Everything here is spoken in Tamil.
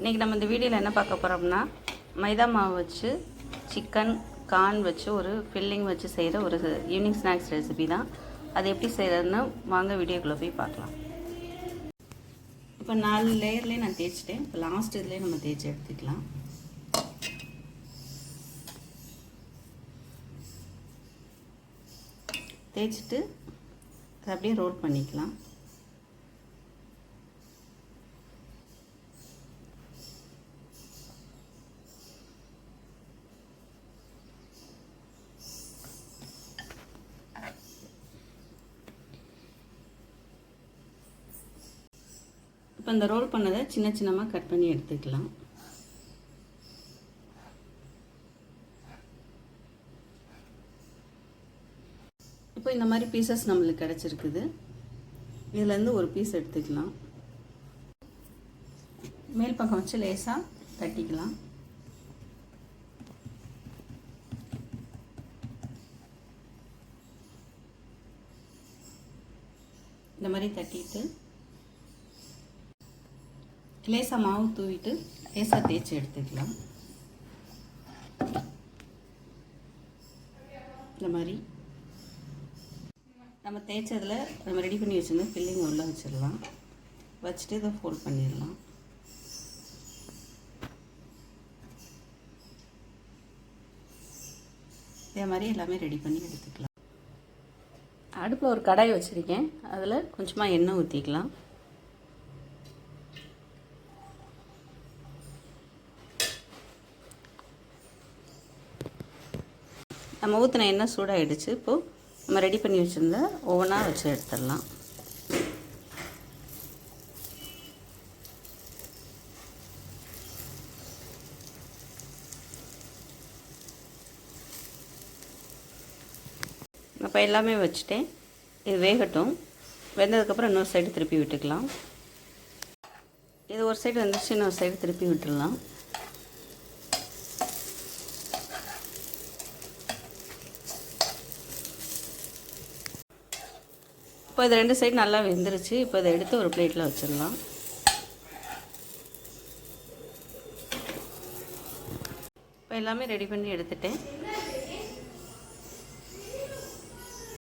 இன்றைக்கி நம்ம இந்த வீடியோவில் என்ன பார்க்க போகிறோம்னா மைதா மாவு வச்சு சிக்கன் கார்ன் வச்சு ஒரு ஃபில்லிங் வச்சு செய்கிற ஒரு ஈவினிங் ஸ்நாக்ஸ் ரெசிபி தான். அது எப்படி செய்கிறதுன்னு வாங்க வீடியோக்குள்ளே போய் பார்க்கலாம். இப்போ நாலு லேயர்லேயே நான் தேய்ச்சிட்டேன். இப்போ லாஸ்ட் இதுலேயே நம்ம தேய்ச்சி எடுத்துக்கலாம். தேய்ச்சிட்டு அப்படியே ரோல் பண்ணிக்கலாம். இப்போ இந்த ரோல் பண்ணதை சின்ன சின்னமாக கட் பண்ணி எடுத்துக்கலாம். இப்போ இந்த மாதிரி பீசஸ் நம்மளுக்கு கிடச்சிருக்குது. இதுலேருந்து ஒரு பீஸ் எடுத்துக்கலாம். மேல் பக்கம் வச்சு லேசாக தட்டிக்கலாம். இந்த மாதிரி தட்டிட்டு லேசாக மாவு தூவிட்டு லேசாக தேய்ச்சி எடுத்துக்கலாம் இந்த மாதிரி நம்ம தேய்ச்சதில் நம்ம ரெடி பண்ணி வச்சுருந்து ஃபில்லிங் உள்ளே வச்சிடலாம் வச்சுட்டு இதை ஃபோல்ட் பண்ணிடலாம் இதே மாதிரி எல்லாமே ரெடி பண்ணி எடுத்துக்கலாம் அடுப்பில் ஒரு கடாய் வச்சுருக்கேன் அதில் கொஞ்சமாக எண்ணெய் ஊற்றிக்கலாம் நம்ம ஊற்றின எண்ணெய் சூடாகிடுச்சு இப்போது நம்ம ரெடி பண்ணி வச்சுருந்த ஒவ்வொன்றா வச்சு எடுத்துடலாம். இப்போ எல்லாமே வச்சுட்டேன். இது வேகட்டும். வெந்ததுக்கப்புறம் இன்னொரு சைடு திருப்பி விட்டுக்கலாம். இது ஒரு சைடு வந்துச்சு இன்னொரு சைடு திருப்பி விட்டுடலாம். இப்போ இது ரெண்டு சைடு நல்லா வெந்துருச்சு. இப்போ இதை எடுத்து ஒரு பிளேட்டில் வச்சிடலாம். இப்போ எல்லாமே ரெடி பண்ணி எடுத்துட்டேன்.